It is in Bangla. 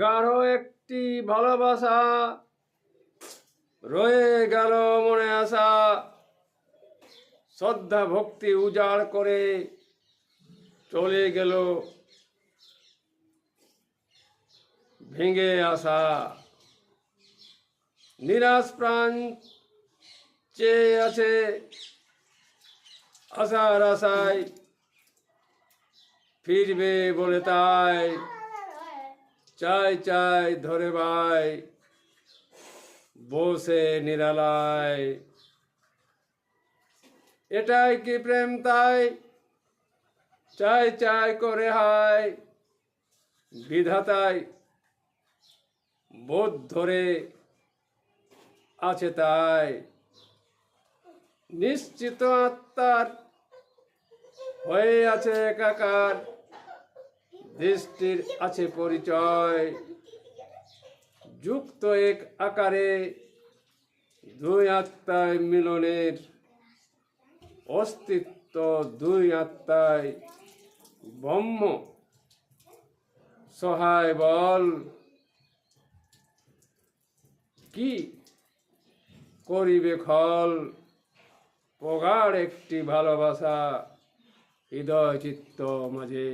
গাঢ় একটি ভালোবাসা রয়ে গেল মনে আসা শ্রদ্ধা, ভক্তি উজাড় করে চলে গেল ভেঙে আসা। নিরাশ প্রাণ চেয়ে আছে আশার আশায়, ফিরবে বলে তাই চাই চাই, ধরে ভাই। বসে নিরালায়। এটাই কি প্রেম তাই? চাই চাই করে হায়। বিধাতায় বোধ ধরে আছে তাই। নিশ্চিত আত্মার হয়ে আছে একাকার। দৃষ্টির আছে পরিচয়। যুক্ত এক আকারে দুই আত্মায় মিলনের অস্তিত্ব, দুই আত্মায় ব্রহ্ম, সহায় বল। কি করিবে খল? প্রগাঢ় একটি ভালোবাসা, হৃদয় চিত্ত মাঝে।